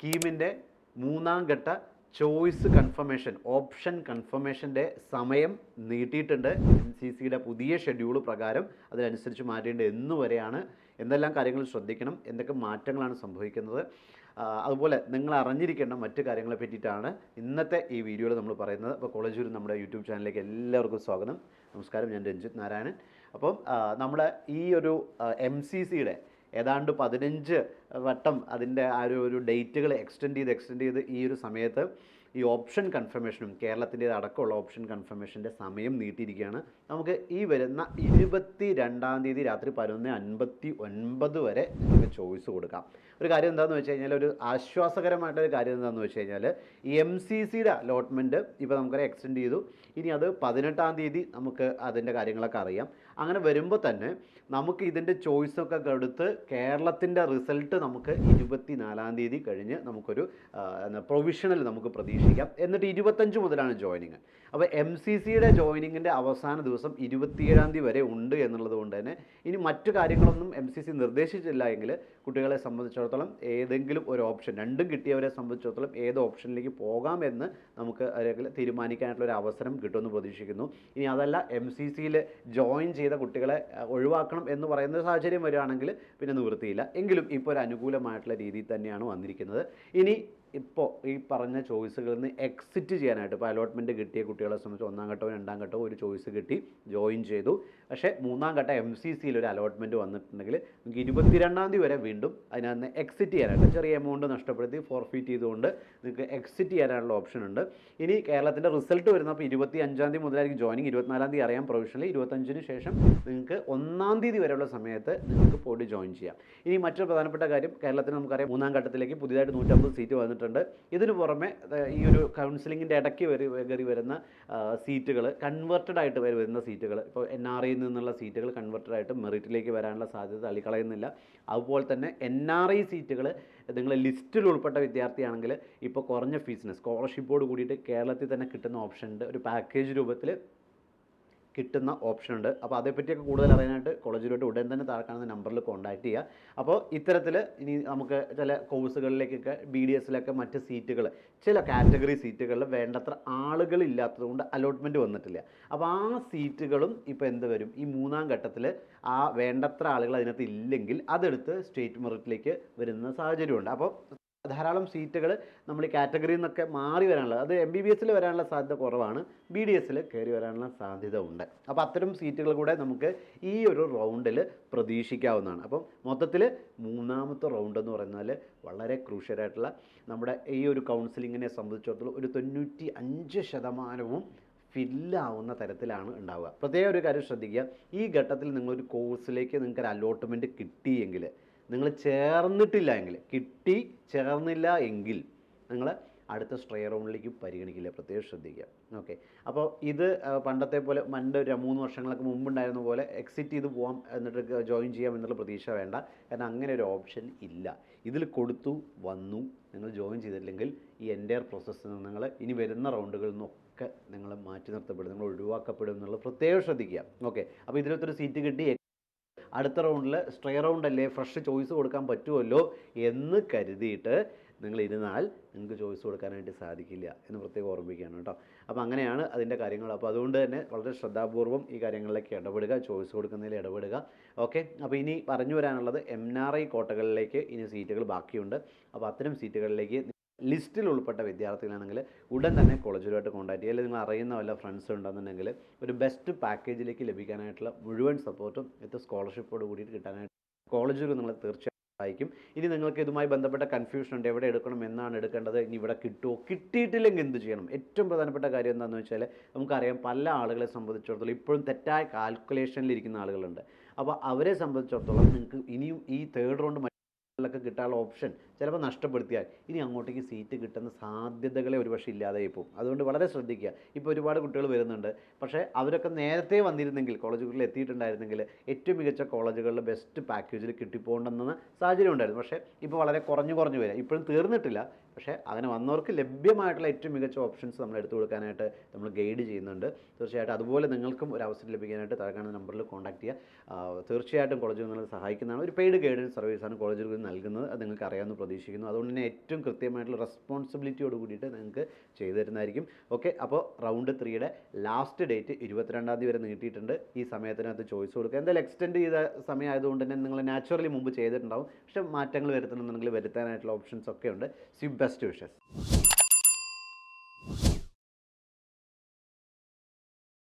കീമിന്റെ മൂന്നാം ഘട്ട choice confirmation option കൺഫർമേഷന്റെ സമയം നീട്ടിയിട്ടുണ്ട്. എൻ സി സിയുടെ പുതിയ ഷെഡ്യൂൾ പ്രകാരം അതിനനുസരിച്ച് മാറ്റേണ്ടത് എന്ന് വരെയാണ് എന്തെല്ലാം കാര്യങ്ങൾ ശ്രദ്ധിക്കണം എന്തൊക്കെ മാറ്റങ്ങളാണ് സംഭവിക്കുന്നത് അതുപോലെ നിങ്ങൾ അറിഞ്ഞിരിക്കേണ്ട മറ്റു കാര്യങ്ങളെ പറ്റിയിട്ടാണ് ഇന്നത്തെ ഈ വീഡിയോയിൽ നമ്മൾ പറയുന്നത്. അപ്പോൾ കോളേജ് നമ്മുടെ യൂട്യൂബ് ചാനലിലേക്ക് എല്ലാവർക്കും സ്വാഗതം. നമസ്കാരം ഞാൻ രഞ്ജിത്ത് നാരായണൻ. അപ്പം നമ്മുടെ ഈ ഒരു എം സി സിയുടെ ഏതാണ്ട് പതിനഞ്ച് വട്ടം അതിന്റെ ആ ഒരു ഡേറ്റുകൾ എക്സ്റ്റെൻഡ് ചെയ്ത് എക്സ്റ്റെൻഡ് ചെയ്ത് ഈ ഒരു സമയത്ത് ഈ ഓപ്ഷൻ കൺഫർമേഷനും കേരളത്തിന്റെ അടക്കമുള്ള ഓപ്ഷൻ കൺഫർമേഷന്റെ സമയം നീട്ടിയിരിക്കുകയാണ്. നമുക്ക് ഈ വരുന്ന ഇരുപത്തി രണ്ടാം തീയതി രാത്രി പതിനൊന്ന് അൻപത്തി ഒൻപത് വരെ നമുക്ക് ചോയ്സ് കൊടുക്കാം. ഒരു കാര്യം എന്താണെന്ന് വെച്ച് കഴിഞ്ഞാൽ ഒരു ആശ്വാസകരമായിട്ടൊരു കാര്യം എന്താണെന്ന് വെച്ച് കഴിഞ്ഞാൽ എം സി സിയുടെ അലോട്ട്മെന്റ് ഇപ്പോൾ നമുക്കത് എക്സ്റ്റെൻഡ് ചെയ്തു. ഇനി അത് പതിനെട്ടാം തീയതി നമുക്ക് അതിന്റെ കാര്യങ്ങളൊക്കെ അറിയാം. അങ്ങനെ വരുമ്പോൾ തന്നെ നമുക്ക് ഇതിന്റെ ചോയ്സൊക്കെ എടുത്ത് കേരളത്തിന്റെ റിസൾട്ട് നമുക്ക് ഇരുപത്തി നാലാം തീയതി കഴിഞ്ഞ് നമുക്കൊരു പ്രൊവിഷണൽ നമുക്ക് പ്രതീക്ഷിക്കാം എന്നിട്ട് ഇരുപത്തഞ്ച് മുതലാണ് ജോയിനിങ് അപ്പോൾ എം സി സിയുടെ ജോയിനിങ്ങിന്റെ അവസാന ദിവസം ഇരുപത്തിയേഴാം തീയതി വരെ ഉണ്ട് എന്നുള്ളത് കൊണ്ട് തന്നെ ഇനി മറ്റു കാര്യങ്ങളൊന്നും എം സി സി നിർദ്ദേശിച്ചില്ല എങ്കിൽ കുട്ടികളെ സംബന്ധിച്ചിടത്തോളം ഏതെങ്കിലും ഒരു ഓപ്ഷൻ രണ്ടും കിട്ടിയവരെ സംബന്ധിച്ചിടത്തോളം ഏത് ഓപ്ഷനിലേക്ക് പോകാം എന്ന് നമുക്ക് തീരുമാനിക്കാനായിട്ടുള്ള ഒരു അവസരം കിട്ടുമെന്ന് പ്രതീക്ഷിക്കുന്നു. ഇനി അതല്ല എം സി സിയിൽ ജോയിൻ ചെയ്ത കുട്ടികളെ ഒഴിവാക്കണം എന്ന് പറയുന്ന സാഹചര്യം വരികയാണെങ്കിൽ പിന്നെ നിവൃത്തിയില്ല. എങ്കിലും ഇപ്പോൾ ഒരു അനുകൂലമായിട്ടുള്ള രീതിയിൽ തന്നെയാണ് വന്നിരിക്കുന്നത്. ഇനി ഇപ്പോൾ ഈ പറഞ്ഞ ചോയ്സുകളിൽ നിന്ന് എക്സിറ്റ് ചെയ്യാനായിട്ട് ഇപ്പോൾ അലോട്ട്മെന്റ് കിട്ടിയ കുട്ടികളെ സംബന്ധിച്ച് ഒന്നാം ഘട്ടവും രണ്ടാം ഘട്ടവും ഒരു ചോയ്സ് കിട്ടി ജോയിൻ ചെയ്തു. പക്ഷേ മൂന്നാം ഘട്ടം എം സി സിയിൽ ഒരു അലോട്ട്മെന്റ് വന്നിട്ടുണ്ടെങ്കിൽ നിങ്ങൾക്ക് ഇരുപത്തിരണ്ടാം തീയതി വരെ വീണ്ടും അതിനകത്ത് എക്സിറ്റ് ചെയ്യാനായിട്ട് ചെറിയ എമൗണ്ട് നഷ്ടപ്പെടുത്തി ഫോർഫീറ്റ് ചെയ്തുകൊണ്ട് നിങ്ങൾക്ക് എക്സിറ്റ് ചെയ്യാനുള്ള ഓപ്ഷൻ ഉണ്ട്. ഇനി കേരളത്തിന്റെ റിസൾട്ട് വരുന്നപ്പോൾ ഇരുപത്തി അഞ്ചാം തീയതി മുതലായിരിക്കും ജോയിനിങ് ഇരുപത്തിനാലാം തീയതി അറിയാം പ്രൊവിഷണലി ഇരുപത്തഞ്ചിന് ശേഷം നിങ്ങൾക്ക് ഒന്നാം തീയതി വരെയുള്ള സമയത്ത് നിങ്ങൾക്ക് പോയിട്ട് ജോയിൻ ചെയ്യാം. ഇനി മറ്റൊരു പ്രധാനപ്പെട്ട കാര്യം കേരളത്തിന് നമുക്കറിയാം മൂന്നാം ഘട്ടത്തിലേക്ക് പുതിയതായിട്ട് നൂറ്റമ്പത് സീറ്റ് വന്നിട്ടുണ്ട്. ഇതിന് പുറമെ ഈ ഒരു കൗൺസിലിങ്ങിന്റെ ഇടയ്ക്ക് വരി കയറി വരുന്ന സീറ്റുകൾ കൺവേർട്ടഡ് ആയിട്ട് വരി വരുന്ന സീറ്റുകൾ ഇപ്പോൾ എൻ ആർ ഐയിൽ നിന്നുള്ള സീറ്റുകൾ കൺവേർട്ടഡ് ആയിട്ട് മെറിറ്റിലേക്ക് വരാനുള്ള സാധ്യത തള്ളിക്കളയുന്നില്ല. അതുപോലെ തന്നെ എൻ ആർ ഐ സീറ്റുകൾ നിങ്ങൾ ലിസ്റ്റിൽ ഉൾപ്പെട്ട വിദ്യാർത്ഥിയാണെങ്കിൽ ഇപ്പോൾ കുറഞ്ഞ ഫീസിന് സ്കോളർഷിപ്പോട് കൂടിയിട്ട് കേരളത്തിൽ തന്നെ കിട്ടുന്ന ഓപ്ഷൻ ഉണ്ട് ഒരു പാക്കേജ് രൂപത്തിൽ കിട്ടുന്ന ഓപ്ഷൻ ഉണ്ട് അപ്പോൾ അതേപ്പറ്റിയൊക്കെ കൂടുതൽ അറിയാനായിട്ട് കോളേജിലോട്ട് ഉടൻ തന്നെ താഴെ കാണുന്ന നമ്പറിൽ കോൺടാക്ട് ചെയ്യുക. അപ്പോൾ ഇത്തരത്തിൽ ഇനി നമുക്ക് ചില കോഴ്സുകളിലേക്കൊക്കെ ബി ഡി എസിലൊക്കെ മറ്റ് സീറ്റുകൾ ചില കാറ്റഗറി സീറ്റുകളിൽ വേണ്ടത്ര ആളുകൾ ഇല്ലാത്തതുകൊണ്ട് അലോട്ട്മെന്റ് വന്നിട്ടില്ല. അപ്പോൾ ആ സീറ്റുകളും ഇപ്പോൾ എന്ത് വരും? ഈ മൂന്നാം ഘട്ടത്തിൽ ആ വേണ്ടത്ര ആളുകൾ അതിനകത്ത് ഇല്ലെങ്കിൽ അതെടുത്ത് സ്റ്റേറ്റ് മെറിറ്റിലേക്ക് വരുന്ന സാഹചര്യമുണ്ട്. അപ്പോൾ ധാരാളം സീറ്റുകൾ നമ്മൾ ഈ കാറ്റഗറിയിൽ നിന്നൊക്കെ മാറി വരാനുള്ള അത് എം ബി ബി എസിൽ വരാനുള്ള സാധ്യത കുറവാണ്. ബി ഡി എസിൽ കയറി വരാനുള്ള സാധ്യത ഉണ്ട്. അപ്പോൾ അത്തരം സീറ്റുകൾ കൂടെ നമുക്ക് ഈ ഒരു റൗണ്ടിൽ പ്രതീക്ഷിക്കാവുന്നതാണ്. അപ്പം മൊത്തത്തിൽ മൂന്നാമത്തെ റൗണ്ട് എന്ന് പറഞ്ഞാൽ വളരെ ക്രൂഷ്യലായിട്ടുള്ള നമ്മുടെ ഈ ഒരു കൗൺസിലിങ്ങിനെ സംബന്ധിച്ചിടത്തോളം ഒരു തൊണ്ണൂറ്റി അഞ്ച് ശതമാനവും ഫില്ലാവുന്ന തരത്തിലാണ് ഉണ്ടാവുക. പ്രത്യേക ഒരു കാര്യം ശ്രദ്ധിക്കുക. ഈ ഘട്ടത്തിൽ നിങ്ങളൊരു കോഴ്സിലേക്ക് നിങ്ങൾക്ക് ഒരു അലോട്ട്മെന്റ് കിട്ടിയെങ്കിൽ നിങ്ങൾ ചേർന്നിട്ടില്ല എങ്കിൽ കിട്ടി ചേർന്നില്ല എങ്കിൽ നിങ്ങൾ അടുത്ത സ്ട്രേ റൗണ്ടിലേക്ക് പരിഗണിക്കില്ല. പ്രത്യേകം ശ്രദ്ധിക്കുക. ഓക്കെ അപ്പോൾ ഇത് പണ്ടത്തെ പോലെ പണ്ട് ഒരു മൂന്ന് വർഷങ്ങൾക്ക് മുമ്പുണ്ടായിരുന്ന പോലെ എക്സിറ്റ് ചെയ്ത് പോകാം എന്നിട്ട് ജോയിൻ ചെയ്യാം എന്നുള്ള പ്രതീക്ഷ വേണ്ട. കാരണം അങ്ങനെ ഒരു ഓപ്ഷൻ ഇല്ല. ഇതിൽ കൊടുത്തു വന്നു. നിങ്ങൾ ജോയിൻ ചെയ്തില്ലെങ്കിൽ ഈ എന്റെ പ്രോസസ്സിൽ നിന്ന് നിങ്ങൾ ഇനി വരുന്ന റൗണ്ടുകളിൽ നിന്നൊക്കെ നിങ്ങൾ മാറ്റി നിർത്തപ്പെടും. നിങ്ങൾ ഒഴിവാക്കപ്പെടും എന്നുള്ളത് പ്രത്യേകം ശ്രദ്ധിക്കുക. ഓക്കെ അപ്പോൾ ഇതിലൊത്തൊരു സീറ്റ് കിട്ടി അടുത്ത റൗണ്ടിൽ സ്ട്രേ റൗണ്ട് അല്ലേ? ഫ്രഷ് ചോയ്സ് കൊടുക്കാൻ പറ്റുമല്ലോ എന്ന് കരുതിയിട്ട് നിങ്ങൾ ഇരുന്നാൽ നിങ്ങൾക്ക് ചോയ്സ് കൊടുക്കാനായിട്ട് സാധിക്കില്ല എന്ന് പ്രത്യേകം ഓർമ്മിക്കുകയാണ് കേട്ടോ. അപ്പോൾ അങ്ങനെയാണ് അതിന്റെ കാര്യങ്ങൾ. അപ്പോൾ അതുകൊണ്ട് തന്നെ വളരെ ശ്രദ്ധാപൂർവം ഈ കാര്യങ്ങളിലേക്ക് ഇടപെടുക ചോയ്സ് കൊടുക്കുന്നതിൽ ഇടപെടുക. ഓക്കെ അപ്പോൾ ഇനി പറഞ്ഞു വരാനുള്ളത് എം ആർ ഐ കോട്ടകളിലേക്ക് ഇനി സീറ്റുകൾ ബാക്കിയുണ്ട്. അപ്പോൾ അത്തരം സീറ്റുകളിലേക്ക് ലിസ്റ്റിൽ ഉൾപ്പെട്ട വിദ്യാർത്ഥികളാണെങ്കിൽ ഉടൻ തന്നെ കോളേജിലുമായിട്ട് കോൺടാക്ട് ചെയ്യുക. അല്ലെങ്കിൽ നിങ്ങൾ അറിയുന്ന വല്ല ഫ്രണ്ട്സ് ഉണ്ടെന്നുണ്ടെങ്കിൽ ഒരു ബെസ്റ്റ് പാക്കേജിലേക്ക് ലഭിക്കാനായിട്ടുള്ള മുഴുവൻ സപ്പോർട്ടും വിത്ത് സ്കോളർഷിപ്പോട് കൂടിയിട്ട് കിട്ടാനായിട്ട് കോളേജുകൾ നിങ്ങളെ തീർച്ചയായും സഹായിക്കും. ഇനി നിങ്ങൾക്ക് ഇതുമായി ബന്ധപ്പെട്ട കൺഫ്യൂഷൻ ഉണ്ട് എവിടെ എടുക്കണം എന്നാണ് എടുക്കേണ്ടത് ഇനി ഇവിടെ കിട്ടുമോ കിട്ടിയിട്ടില്ലെങ്കിൽ എന്ത് ചെയ്യണം? ഏറ്റവും പ്രധാനപ്പെട്ട കാര്യം എന്താണെന്ന് വെച്ചാൽ നമുക്കറിയാം പല ആളുകളെ സംബന്ധിച്ചിടത്തോളം ഇപ്പോഴും തെറ്റായ കാൽക്കുലേഷനിലിരിക്കുന്ന ആളുകളുണ്ട്. അപ്പോൾ അവരെ സംബന്ധിച്ചിടത്തോളം നിങ്ങൾക്ക് ഇനിയും ഈ തേർഡ് റൗണ്ട് ൊക്കെ കിട്ടാനുള്ള ഓപ്ഷൻ ചിലപ്പോൾ നഷ്ടപ്പെടുത്തിയാൽ ഇനി അങ്ങോട്ടേക്ക് സീറ്റ് കിട്ടുന്ന സാധ്യതകളെ ഒരുപക്ഷെ ഇല്ലാതായി പോകും. അതുകൊണ്ട് വളരെ ശ്രദ്ധിക്കുക. ഇപ്പോൾ ഒരുപാട് കുട്ടികൾ വരുന്നുണ്ട്. പക്ഷേ അവരൊക്കെ നേരത്തെ വന്നിരുന്നെങ്കിൽ കോളേജുകളിൽ എത്തിയിട്ടുണ്ടായിരുന്നെങ്കിൽ ഏറ്റവും മികച്ച കോളേജുകളിൽ ബെസ്റ്റ് പാക്കേജിൽ കിട്ടിപ്പോകേണ്ടെന്ന സാഹചര്യം ഉണ്ടായിരുന്നു. പക്ഷേ ഇപ്പോൾ വളരെ കുറഞ്ഞു കുറഞ്ഞു വരിക. ഇപ്പോഴും തീർന്നിട്ടില്ല. പക്ഷേ അങ്ങനെ വന്നവർക്ക് ലഭ്യമായിട്ടുള്ള ഏറ്റവും മികച്ച ഓപ്ഷൻസ് നമ്മൾ എടുത്തു കൊടുക്കാനായിട്ട് നമ്മൾ ഗൈഡ് ചെയ്യുന്നുണ്ട്. തീർച്ചയായിട്ടും അതുപോലെ നിങ്ങൾക്കും ഒരു അവസരം ലഭിക്കാനായിട്ട് താഴെ കാണുന്ന നമ്പറിൽ കോൺടാക്ട് ചെയ്യുക. തീർച്ചയായിട്ടും കോളേജുകൾ നിങ്ങളെ സഹായിക്കുന്നതാണ്. ഒരു പെയ്ഡ് ഗൈഡൻസ് സർവീസാണ് കോളേജുകൾ നൽകുന്നത്. അത് നിങ്ങൾക്ക് അറിയാവുന്ന പ്രതീക്ഷിക്കുന്നു. അതുകൊണ്ട് തന്നെ ഏറ്റവും കൃത്യമായിട്ടുള്ള റെസ്പോൺസിബിലിറ്റിയോട് കൂടിയിട്ട് നിങ്ങൾക്ക് ചെയ്തു തരുന്നതായിരിക്കും. ഓക്കെ അപ്പോൾ റൗണ്ട് ത്രീയുടെ ലാസ്റ്റ് ഡേറ്റ് ഇരുപത്തിരണ്ടാം തീയതി വരെ നീട്ടിയിട്ടുണ്ട്. ഈ സമയത്തിനകത്ത് ചോയ്സ് കൊടുക്കുക. എന്തായാലും എക്സ്റ്റെൻഡ് ചെയ്ത സമയമായതുകൊണ്ട് തന്നെ നിങ്ങൾ നാച്ചുറലി മുമ്പ് ചെയ്തിട്ടുണ്ടാവും. പക്ഷേ മാറ്റങ്ങൾ വരുത്തണമെന്നുണ്ടെങ്കിൽ വരുത്താനായിട്ടുള്ള ഓപ്ഷൻസ് ഒക്കെ ഉണ്ട്. C best wishes